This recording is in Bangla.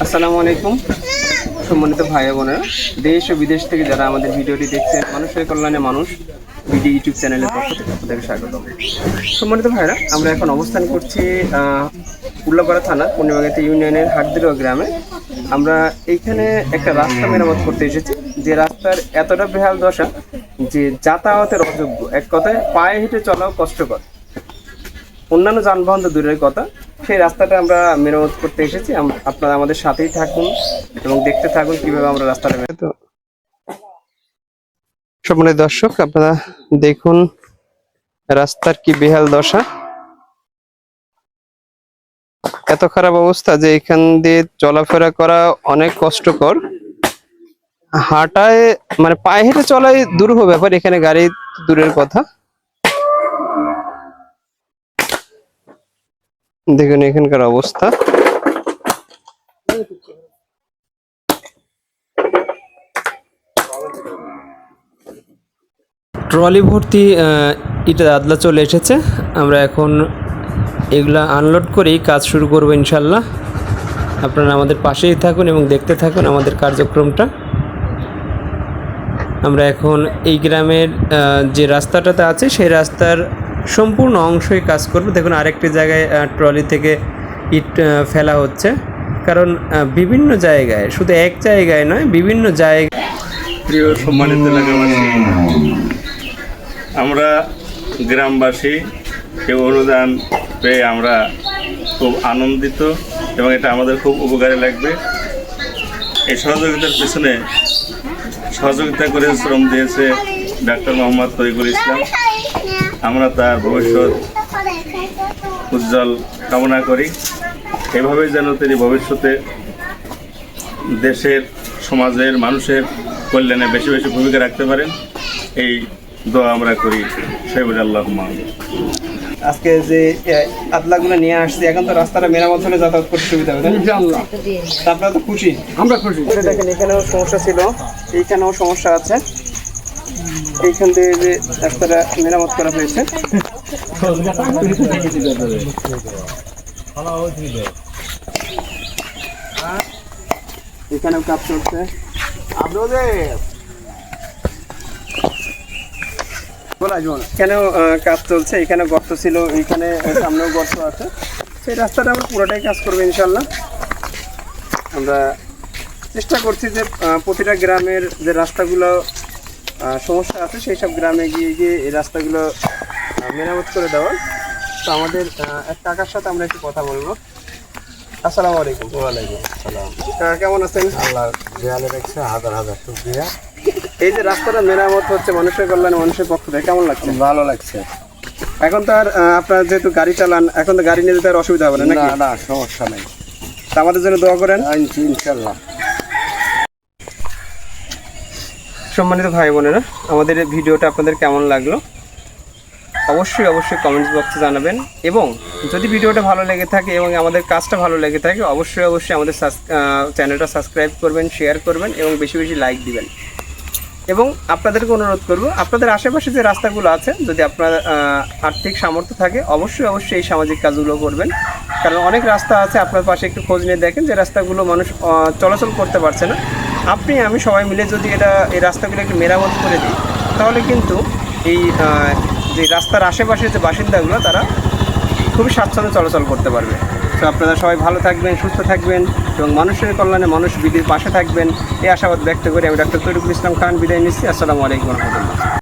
আসসালামু আলাইকুম। সম্মানিত ভাই বোনেরা, দেশ ও বিদেশ থেকে যারা আমাদের ভিডিওটি দেখছেন, মানুষের কল্যাণে মানুষ ভিডিও ইউটিউব চ্যানেলের পক্ষ থেকে আপনাদেরকে স্বাগত। সম্মানিত ভাইরা আমরা এখন অবস্থান করছি উল্লাপাড়া থানা, পূর্ণিমাগাতি ইউনিয়নের হাটদিরো গ্রামে। আমরা এইখানে একটা রাস্তা মেরামত করতে এসেছি। যে রাস্তার এতটা বেহাল দশা যে যাতায়াতের অযোগ্য। এক কথায় পায়ে হেঁটে চলাও কষ্টকর। অন্যান্য যানবাহন তো দূরের কথা সেই রাস্তাটা আমরা মেরামত করতে এসেছি। আপনারা আমাদের সাথেই থাকুন এবং দেখতে থাকুন কীভাবে আমরা রাস্তাটা মেরামত সম্মানিত দর্শক, আপনারা দেখুন রাস্তার কি বেহাল দশা। এত খারাপ অবস্থা যে এখান দিয়ে চলাফেরা করা অনেক কষ্টকর। হাঁটায় মানে পায়ে হেঁটে চলাই দুরূহ ব্যাপার, এখানে গাড়ি দূরের কথা। দেখুন এখানকার অবস্থা। ট্রলি ভর্তি ইটা আদলা চলে এসেছে। আমরা এখন এগুলা আনলোড করেই কাজ শুরু করব ইনশাল্লাহ। আপনারা আমাদের পাশেই থাকুন এবং দেখতে থাকুন আমাদের কার্যক্রমটা। আমরা এখন এই গ্রামের যে রাস্তাটাতে আছে, সেই রাস্তার সম্পূর্ণ অংশই কাজ করবে। দেখুন, আরেকটি জায়গায় ট্রলি থেকে ইট ফেলা হচ্ছে। কারণ বিভিন্ন জায়গায়, শুধু এক জায়গায় নয়, বিভিন্ন জায়গায় প্রিয় সম্মানিত আমরা গ্রামবাসী এই অনুদান পেয়ে আমরা খুব আনন্দিত এবং এটা আমাদের খুব উপকারে লাগবে। এই সহযোগিতার পিছনে সহযোগিতা করে শ্রম দিয়েছে ডাক্তার মোহাম্মদ তরিকুল ইসলাম। আমরা তার ভবিষ্যৎ উজ্জ্বল কামনা করি। এভাবে যেন তিনি ভবিষ্যতে দেশের সমাজের মানুষের কল্যাণে বেশি বেশি ভূমিকা রাখতে পারেন। এই দোয়া আমরা করি। সেই বলে আল্লাহ আজকে যে আদলাগুলো নিয়ে আসছি এখন তো রাস্তাটা মেরামত হলে যাতায়াত করতে সুবিধা হবে আপনারা তো খুশি? আমরা খুশি। দেখেন এখানেও সমস্যা ছিল এইখানেও সমস্যা আছে। এইখান থেকে যে রাস্তাটা মেরামত করা হয়েছে। এখানেও কাজ চলছে। আহ, কাজ চলছে। এখানে গর্ত ছিল এইখানে সামনেও গর্ত আছে। সেই রাস্তাটা আমরা পুরোটাই কাজ করব ইনশাল্লাহ আমরা চেষ্টা করছি যে প্রতিটা গ্রামের যে রাস্তাগুলো সমস্যা আছে সেই সব গ্রামে গিয়ে গিয়ে এই রাস্তাগুলো মেরামত করে দেওয়ার তো আমাদের এক কাকার সাথে আমরা একটু কথা বলব। আসসালামু আলাইকুম। ওয়ালাইকুম আসসালাম। কাকা কেমন আছেন? আল্লাহ দেয়ালে রাখছে হাজার হাজার শুক্রিয়া। এই যে রাস্তাটা মেরামত হচ্ছে মানুষের কল্যাণে মানুষের পক্ষ থেকে কেমন লাগছে? ভালো লাগছে। এখন তো আর আপনার যেহেতু গাড়ি চালান এখন তো গাড়ি নিয়ে যেতে আর অসুবিধা হবে না না না সমস্যা নেই। তা আমাদের জন্য দোয়া করেন। ইনশাল্লাহ। সম্মানিত ভাই বোনেরা, আমাদের ভিডিওটা আপনাদের কেমন লাগল? অবশ্যই অবশ্যই কমেন্টস বক্সে জানাবেন। এবং যদি ভিডিওটা ভালো লেগে থাকে এবং আমাদের কাজটা ভালো লেগে থাকে, অবশ্যই অবশ্যই আমাদের চ্যানেলটা সাবস্ক্রাইব করবেন শেয়ার করবেন এবং বেশি বেশি লাইক দিবেন। এবং আপনাদেরকে অনুরোধ করব, আপনাদের আশেপাশে যে রাস্তাগুলো আছে, যদি আপনার আর্থিক সামর্থ্য থাকে, অবশ্যই অবশ্যই এই সামাজিক কাজগুলো করবেন। কারণ অনেক রাস্তা আছে, আপনার পাশে একটু খোঁজ নিয়ে দেখেন যে রাস্তাগুলো মানুষ চলাচল করতে পারছে না। আপনি, আমি সবাই মিলে যদি এটা, এই রাস্তাগুলো একটু মেরামত করে দিই, তাহলে কিন্তু এই যে রাস্তার আশেপাশের যে বাসিন্দাগুলো, তারা খুবই স্বাচ্ছন্দ্য চলাচল করতে পারবে। তো আপনারা সবাই ভালো থাকবেন, সুস্থ থাকবেন এবং মানুষের কল্যাণে মানুষ বিধির পাশে থাকবেন। এই আশাবাদ ব্যক্ত করে আমি ডাক্তার তরিকুল ইসলাম খান বিদায় নিচ্ছি। আসসালামু আলাইকুম রহমতুল্লাহ।